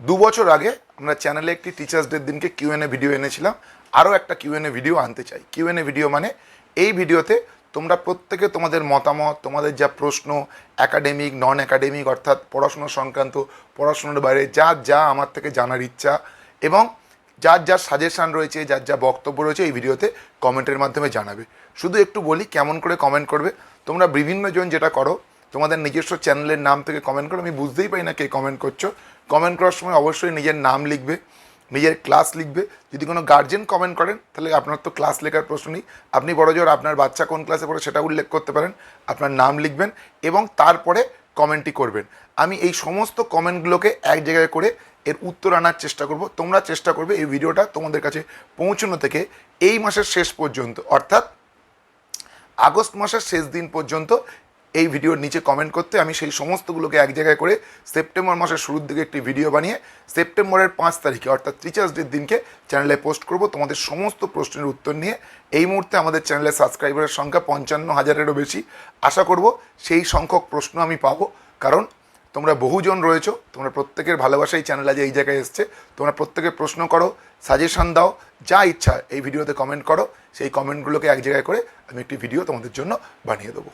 দু বছর আগে আমরা চ্যানেলে একটি টিচার্স ডের দিনকে কিউএনএ ভিডিও এনেছিলাম। আরও একটা কিউএনএ ভিডিও আনতে চাই। কিউএনএ ভিডিও মানে এই ভিডিওতে তোমরা প্রত্যেকে তোমাদের মতামত, তোমাদের যা প্রশ্ন একাডেমিক নন একাডেমিক অর্থাৎ পড়াশোনা সংক্রান্ত, পড়াশোনার বাইরে যা যা আমার থেকে জানার ইচ্ছা এবং যার যার সাজেশান রয়েছে, যার যা বক্তব্য রয়েছে এই ভিডিওতে কমেন্টের মাধ্যমে জানাবে। শুধু একটু বলি, কেমন করে কমেন্ট করবে? তোমরা বিভিন্নজন যেটা করো, তোমাদের নিজস্ব চ্যানেলের নাম থেকে কমেন্ট করো। আমি বুঝতেই পারি না কে কমেন্ট করছ। কমেন্ট করার সময় অবশ্যই নিজের নাম লিখবে, নিজের ক্লাস লিখবে। যদি কোনো গার্জেন কমেন্ট করেন, তাহলে আপনার তো ক্লাস লেখার প্রশ্ন নেই। আপনি বড় জোর আপনার বাচ্চা কোন ক্লাসে পড়ে সেটা উল্লেখ করতে পারেন, আপনার নাম লিখবেন এবং তারপরে কমেন্টটি করবেন। আমি এই সমস্ত কমেন্টগুলোকে এক জায়গায় করে এর উত্তর আনার চেষ্টা করব। তোমরা চেষ্টা করবে এই ভিডিওটা তোমাদের কাছে পৌঁছানো থেকে এই মাসের শেষ পর্যন্ত, অর্থাৎ আগস্ট মাসের শেষ দিন পর্যন্ত এই ভিডিওর নিচে কমেন্ট করতে আমি সেই সমস্তগুলোকে এক জায়গায় করে সেপ্টেম্বর মাসের শুরুর দিকে একটি ভিডিও বানিয়ে সেপ্টেম্বরের পাঁচ তারিখে, অর্থাৎ টিচার্স ডের দিনকে চ্যানেলে পোস্ট করব। তোমাদের সমস্ত প্রশ্নের উত্তর নিয়ে এই মুহূর্তে আমাদের চ্যানেলে সাবস্ক্রাইবারের সংখ্যা পঞ্চান্ন হাজারেরও বেশি। আশা করব সেই সংখ্যক প্রশ্ন আমি পাবো। কারণ তোমরা বহুজন রয়েছো, তোমরা প্রত্যেকের ভালোবাসাই চ্যানেল আজ এই জায়গায় এসছে। তোমরা প্রত্যেকে প্রশ্ন করো সাজেশন দাও, যা ইচ্ছা এই ভিডিওতে কমেন্ট করো। সেই কমেন্টগুলোকে এক জায়গায় করে আমি একটি ভিডিও তোমাদের জন্য বানিয়ে দেবো।